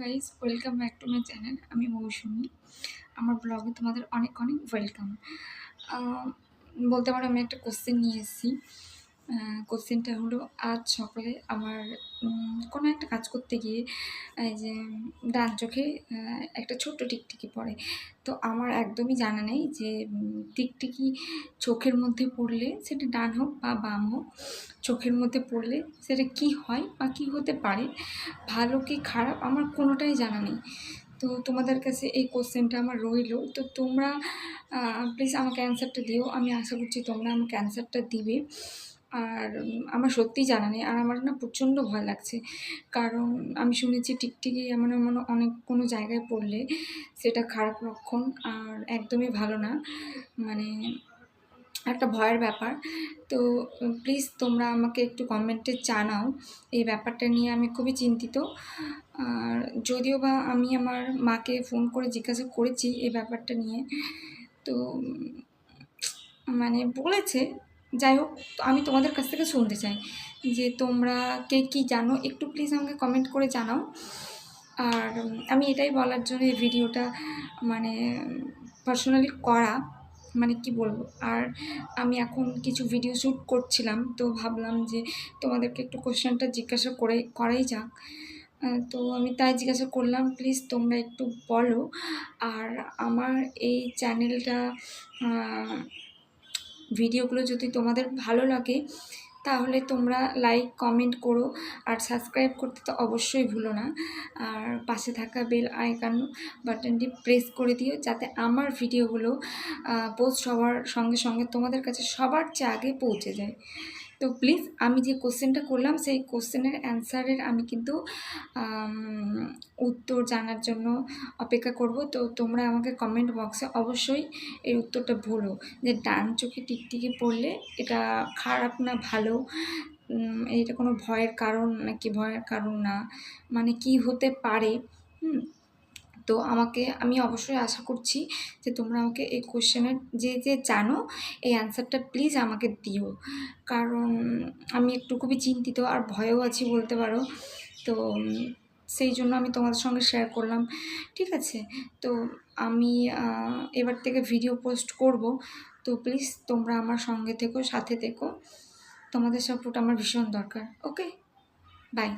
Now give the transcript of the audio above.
Guys welcome back to my channel আমি মৌসুমি। আমার ব্লগে তোমাদের অনেক অনেক ওয়েলকাম বলতে পারো আমি একটা কোশ্চেন নিয়ে এসেছি। কোশ্চেনটা হলো, আজ সকালে আমার কোনো একটা কাজ করতে গিয়ে যে, ডান চোখে একটা ছোট্ট টিকটিকি পড়ে। তো আমার একদমই জানা নেই যে টিকটিকি চোখের মধ্যে পড়লে সেটা ডান হোক বা বাম হোক, চোখের মধ্যে পড়লে সেটা কি হয় বা কী হতে পারে, ভালো কি খারাপ, আমার কোনোটাই জানা নেই। তো তোমাদের কাছে এই কোশ্চেনটা আমার রইল। তো তোমরা প্লিজ আমাকে অ্যান্সারটা দিও। আমি আশা করছি তোমরা আমাকে অ্যান্সারটা দিবে। আর আমার সত্যিই জানা নেই। আর আমার না প্রচণ্ড ভয় লাগছে। কারণ আমি শুনেছি টিকটিকি এমন এমন অনেক কোনো জায়গায় পড়লে সেটা খারাপ লক্ষণ আর একদমই ভালো না। মানে একটা ভয়ের ব্যাপার। তো প্লিজ তোমরা আমাকে একটু কমেন্টে জানাও এই ব্যাপারটা নিয়ে। আমি খুবই চিন্তিত। আর যদিও বা আমি আমার মাকে ফোন করে জিজ্ঞাসা করেছি এই ব্যাপারটা নিয়ে। তো মানে বলেছে যাই হোক আমি তোমাদের কাছ থেকে শুনতে চাই যে তোমরা কে কী জানো। একটু প্লিজ আমাকে কমেন্ট করে জানাও। আর আমি এটাই বলার জন্য এই ভিডিওটা মানে পার্সোনালি করা মানে কি বলব। আর আমি এখন কিছু ভিডিও শ্যুট করছিলাম, তো ভাবলাম যে তোমাদেরকে একটু কোশ্চেনটা জিজ্ঞাসা করে, করাই যাক। তো আমি তাই জিজ্ঞাসা করলাম প্লিজ তোমরা একটু বলো। আর আমার এই চ্যানেলটা ভিডিওগুলো যদি তোমাদের ভালো লাগে, তাহলে তোমরা লাইক কমেন্ট করো আর সাবস্ক্রাইব করতে তো অবশ্যই ভুলো না। আর পাশে থাকা বেল আইকন বাটনটি প্রেস করে দিও যাতে আমার ভিডিওগুলো পোস্ট হওয়ার সঙ্গে সঙ্গে তোমাদের কাছে সবার চেয়ে আগে পৌঁছে যায়। তো প্লিজ আমি যে কোশ্চেনটা করলাম, সেই কোশ্চেনের অ্যান্সারের আমি কিন্তু উত্তর জানার জন্য অপেক্ষা করব। তো তোমরা আমাকে কমেন্ট বক্সে অবশ্যই এই উত্তরটা বলো যে ডান চোখে টিকটিকি পড়লে এটা খারাপ না ভালো? এটা কোনো ভয়ের কারণ নাকি ভয়ের কারণ না? মানে কি হতে পারে? হুম তো আমাকে, আমি অবশ্যই আশা করছি যে তোমরা আমাকে এই কোশ্চেনের যে যে জানো, এই অ্যান্সারটা প্লিজ আমাকে দিও। কারণ আমি একটু খুবই চিন্তিত আর ভয়েও আছি বলতে পারো। তো সেই জন্য আমি তোমাদের সঙ্গে শেয়ার করলাম। ঠিক আছে? তো আমি এবার থেকে ভিডিও পোস্ট করব। তো প্লিজ তোমরা আমার সঙ্গে থেকো, সাথে থেকো। তোমাদের সাপোর্ট আমার ভীষণ দরকার। Okay bye